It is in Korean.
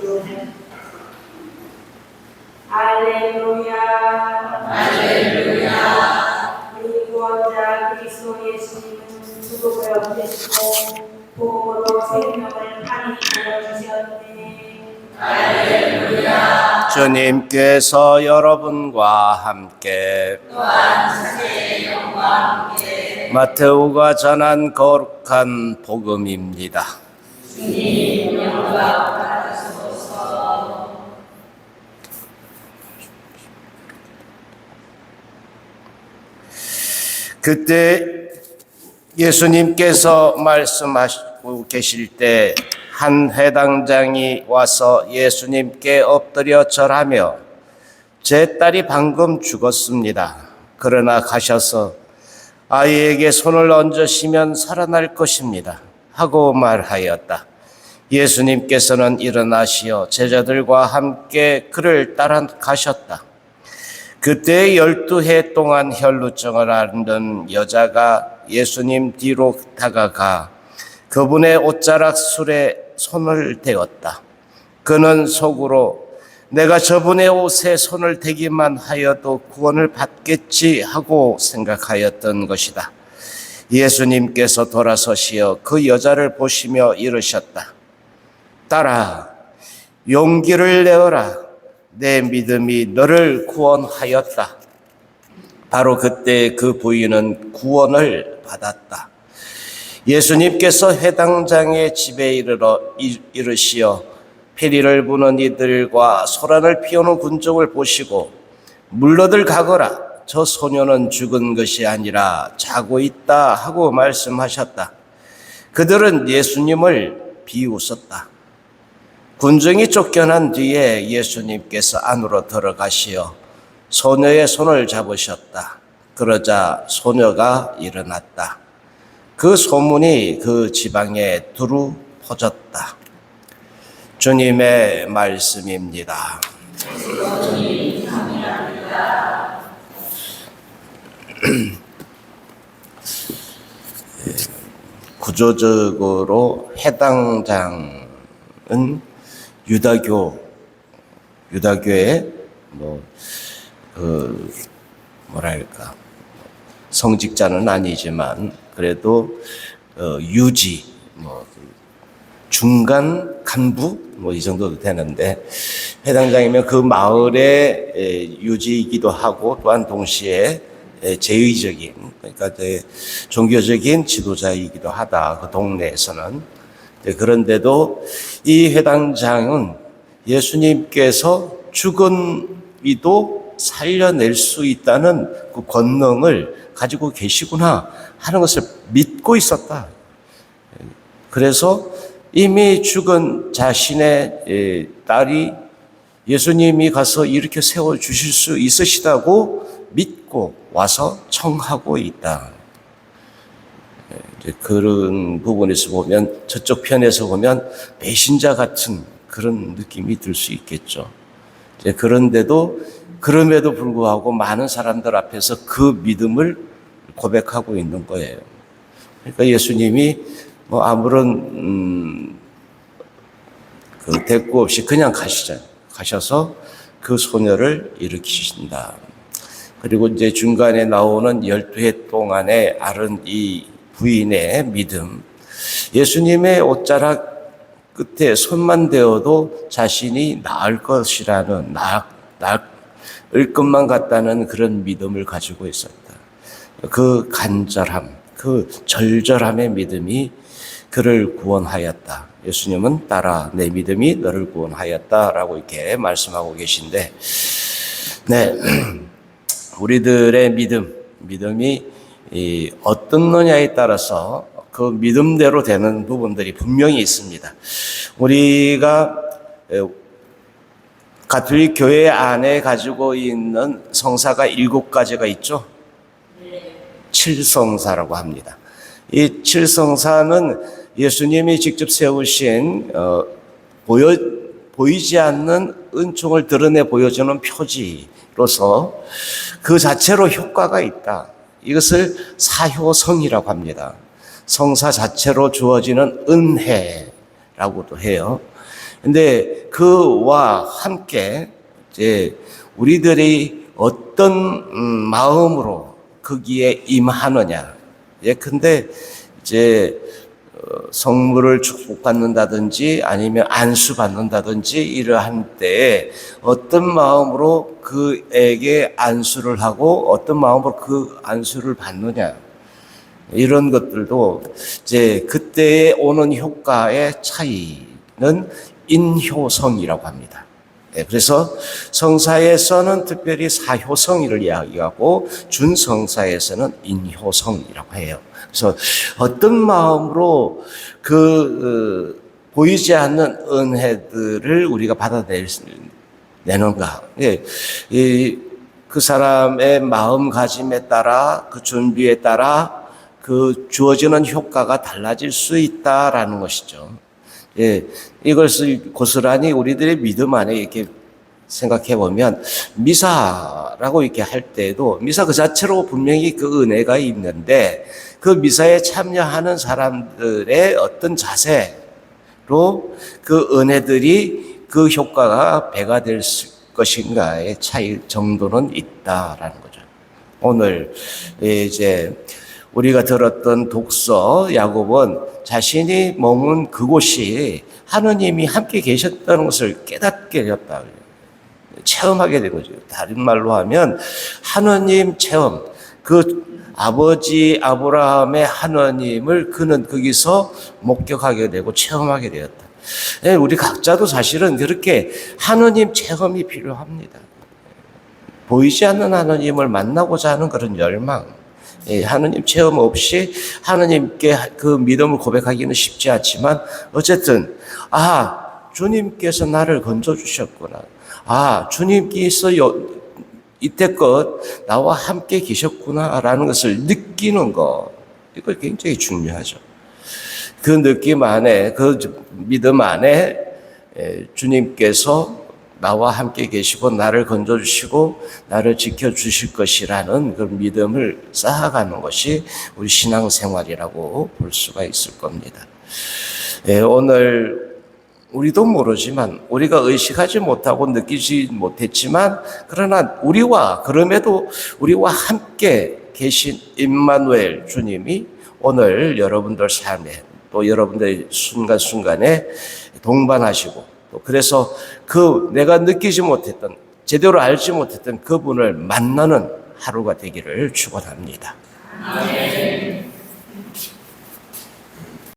children. 할렐루야. 할렐루야. 우리 구원자 그리스도 예수님은 죽음을 없애시고 복음으로 생명을 판히 보여주셨네. 주님께서 여러분과 함께 마테오가 전한 거룩한 복음입니다. 그때 예수님께서 말씀하시고 계실 때한 회당장이 와서 예수님께 엎드려 절하며 제 딸이 방금 죽었습니다. 그러나 가셔서 아이에게 손을 얹으시면 살아날 것입니다. 하고 말하였다. 예수님께서는 일어나시어 제자들과 함께 그를 따라 가셨다. 그때 열두 해 동안 혈루증을 앓는 여자가 예수님 뒤로 다가가 그분의 옷자락 술에 손을 대었다. 그는 속으로 내가 저분의 옷에 손을 대기만 하여도 구원을 받겠지 하고 생각하였던 것이다. 예수님께서 돌아서시어 그 여자를 보시며 이르셨다. 딸아, 용기를 내어라. 내 믿음이 너를 구원하였다. 바로 그때 그 부인은 구원을 받았다. 예수님께서 회당장의 집에 이르러 이- 이르시어 피리를 부는 이들과 소란을 피우는 군족을 보시고 물러들 가거라. 저 소녀는 죽은 것이 아니라 자고 있다 하고 말씀하셨다. 그들은 예수님을 비웃었다. 군중이 쫓겨난 뒤에 예수님께서 안으로 들어가시어 소녀의 손을 잡으셨다. 그러자 소녀가 일어났다. 그 소문이 그 지방에 두루 퍼졌다. 주님의 말씀입니다. 구조적으로 해당장은 유다교, 유다교의 뭐, 그, 뭐랄까, 성직자는 아니지만 그래도 어, 유지, 뭐, 그 중간 간부? 뭐 이 정도 되는데 해당장이면 그 마을의 에, 유지이기도 하고 또한 동시에 에, 제의적인 그러니까 그 종교적인 지도자이기도 하다. 그 동네에서는. 네, 그런데도 이 회당장은 예수님께서 죽은 이도 살려낼 수 있다는 그 권능을 가지고 계시구나 하는 것을 믿고 있었다. 그래서 이미 죽은 자신의 에, 딸이 예수님이 가서 이렇게 세워 주실 수 있으시다고 믿고 와서 청하고 있다. 그런 부분에서 보면 저쪽 편에서 보면 배신자 같은 그런 느낌이 들 수 있겠죠. 그런데도 그럼에도 불구하고 많은 사람들 앞에서 그 믿음을 고백하고 있는 거예요. 그러니까 예수님이 뭐 아무런 음, 그 대꾸 없이 그냥 가시잖아요. 가셔서 그 소녀를 일으키신다. 그리고 이제 중간에 나오는 열두 해 동안에 앓은 이 부인의 믿음. 예수님의 옷자락 끝에 손만 대어도 자신이 나을 것이라는 나, 나을 것만 같다는 그런 믿음을 가지고 있었다. 그 간절함, 그 절절함의 믿음이 그를 구원하였다. 예수님은 따라 내 믿음이 너를 구원하였다라고 이렇게 말씀하고 계신데, 네. 우리들의 믿음, 믿음이 이 어떤 거냐에 따라서 그 믿음대로 되는 부분들이 분명히 있습니다. 우리가 에, 가톨릭 교회 안에 가지고 있는 성사가 일곱 가지가 있죠. 칠성사라고 합니다. 이 칠성사는 예수님이 직접 세우신 어, 보여 보이지 않는 은총을 드러내 보여주는 표지로서 그 자체로 효과가 있다. 이것을 사효성이라고 합니다. 성사 자체로 주어지는 은혜라고도 해요. 근데 그와 함께 이제 우리들이 어떤 음, 마음으로 거기에 임하느냐. 예, 근데 이제 어, 성물을 축복받는다든지 아니면 안수 받는다든지 이러한 때에 어떤 마음으로 그에게 안수를 하고 어떤 마음으로 그 안수를 받느냐. 이런 것들도 이제 그때에 오는 효과의 차이는 인효성이라고 합니다. 예, 그래서 성사에서는 특별히 사효성이를 이야기하고 준성사에서는 인효성이라고 해요. 그래서 어떤 마음으로 그 어, 보이지 않는 은혜들을 우리가 받아내는가? 예, 이, 그 사람의 마음가짐에 따라 그 준비에 따라 그 주어지는 효과가 달라질 수 있다라는 것이죠. 예, 이것을 고스란히 우리들의 믿음 안에 이렇게 생각해 보면 미사라고 이렇게 할 때에도 미사 그 자체로 분명히 그 은혜가 있는데 그 미사에 참여하는 사람들의 어떤 자세로 그 은혜들이 그 효과가 배가 될 것인가의 차이 정도는 있다라는 거죠. 오늘 이제 우리가 들었던 독서 야곱은 자신이 머문 그곳이 하느님이 함께 계셨다는 것을 깨닫게 되었다. 체험하게 된 거죠. 다른 말로 하면 하느님 체험. 그 아버지 아브라함의 하느님을 그는 거기서 목격하게 되고 체험하게 되었다. 예, 우리 각자도 사실은 그렇게 하느님 체험이 필요합니다. 보이지 않는 하느님을 만나고자 하는 그런 열망. 예, 하느님 체험 없이 하느님께 그 믿음을 고백하기는 쉽지 않지만 어쨌든 아 주님께서 나를 건져 주셨구나. 아 주님께서 요, 이때껏 나와 함께 계셨구나라는 것을 느끼는 것 이거 굉장히 중요하죠. 그 느낌 안에 그 믿음 안에 예, 주님께서 나와 함께 계시고 나를 건져주시고 나를 지켜주실 것이라는 그 믿음을 쌓아가는 것이 우리 신앙생활이라고 볼 수가 있을 겁니다. 예, 오늘 우리도 모르지만 우리가 의식하지 못하고 느끼지 못했지만 그러나 우리와 그럼에도 우리와 함께 계신 임마누엘 주님이 오늘 여러분들 삶에 또 여러분들의 순간순간에 동반하시고 또 그래서 그 내가 느끼지 못했던 제대로 알지 못했던 그분을 만나는 하루가 되기를 축원합니다.